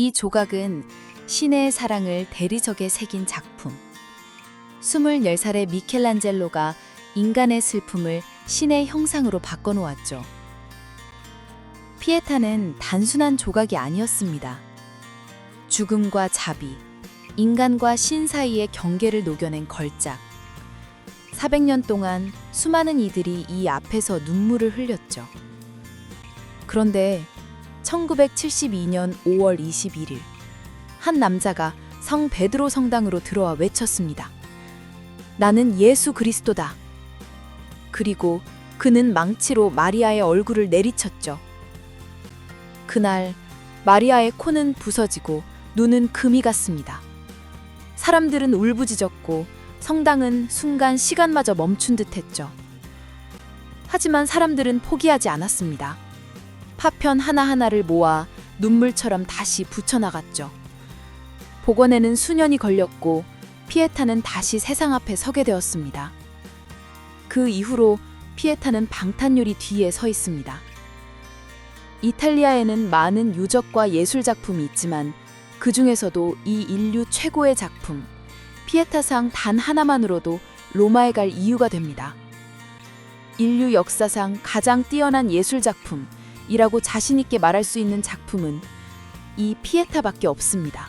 이 조각은 신의 사랑을 대리석에 새긴 작품. 24살의 미켈란젤로가 인간의 슬픔을 신의 형상으로 바꿔놓았죠. 피에타는 단순한 조각이 아니었습니다. 죽음과 자비, 인간과 신 사이의 경계를 녹여낸 걸작. 400년 동안 수많은 이들이 이 앞에서 눈물을 흘렸죠. 그런데 1972년 5월 21일 한 남자가 성 베드로 성당으로 들어와 외쳤습니다. 나는 예수 그리스도다. 그리고 그는 망치로 마리아의 얼굴을 내리쳤죠. 그날 마리아의 코는 부서지고 눈은 금이 갔습니다. 사람들은 울부짖었고 성당은 순간 시간마저 멈춘 듯 했죠. 하지만 사람들은 포기하지 않았습니다. 파편 하나하나를 모아 눈물처럼 다시 붙여나갔죠. 복원에는 수년이 걸렸고 피에타는 다시 세상 앞에 서게 되었습니다. 그 이후로 피에타는 방탄유리 뒤에 서 있습니다. 이탈리아에는 많은 유적과 예술 작품이 있지만 그 중에서도 이 인류 최고의 작품, 피에타상 단 하나만으로도 로마에 갈 이유가 됩니다. 인류 역사상 가장 뛰어난 예술 작품 이라고 자신있게 말할 수 있는 작품은 이 피에타밖에 없습니다.